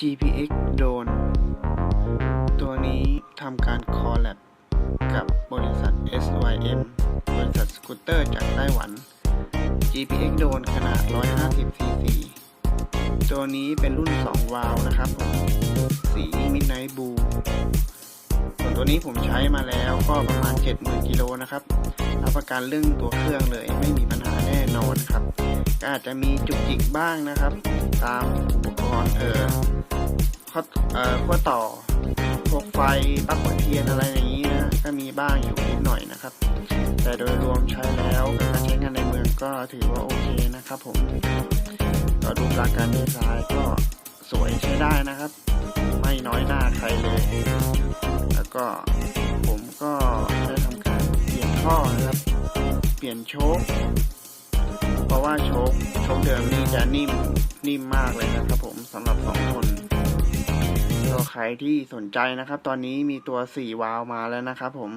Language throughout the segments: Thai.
GPX Drone ตัวนี้ทำการคอลแลบกับบริษัท SYM บริษัทสกูตเตอร์จากไต้หวัน GPX Drone ขนาด 150cc ตัวนี้เป็นรุ่น 2 วาล์วนะครับ สี Midnight Blue ส่วนตัวนี้ผมใช้มาแล้วก็ประมาณ 70,000กิโลนะครับ รับประกันเรื่องตัวเครื่องเลยไม่มีปัญหาแน่นอนครับ ก็อาจจะมีจุกจิกบ้างนะครับ ตามอุปกรณ์เออ ข้อเอ่อข้อต่อพวกไฟปลั๊กหัวเทียนอะไรอย่างนี้นะก็มีบ้างอยู่นิดหน่อยนะครับ แต่โดยรวมใช้แล้วการใช้งานในเมืองก็ถือว่าโอเคนะครับ ผมก็ดูปราการดีไซน์ก็สวยใช้ได้นะครับ ไม่น้อยหน้าใครเลย แล้วก็ผมก็ได้ทำการเปลี่ยนท่อนะครับ เปลี่ยนโชคเพราะว่าโชคโชคเดิมนี่จะนิ่มนิ่มมากเลยนะครับ ผมสำหรับสองคน ใครที่สนใจนะครับ ตอนนี้มีตัว 4 วาล์วมาแล้วนะครับ ผม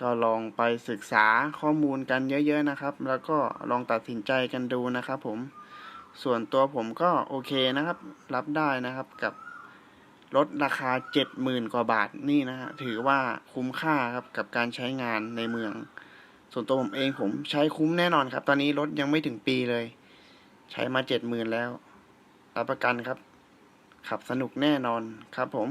ก็ลองไปศึกษาข้อมูลกันเยอะ ๆนะครับ แล้วก็ลองตัดสินใจกันดูนะครับ ผม ส่วนตัวผมก็โอเคนะครับ รับได้นะครับกับลดราคา 70,000 กว่าบาทนี่นะฮะถือว่าคุ้มค่าครับกับการใช้งานในเมือง ส่วนตัวผมเองผมใช้คุ้มแน่นอนครับ ตอนนี้รถยังไม่ถึงปีเลย ใช้มา 70,000 แล้ว รับประกันครับ ขับสนุกแน่นอนครับผม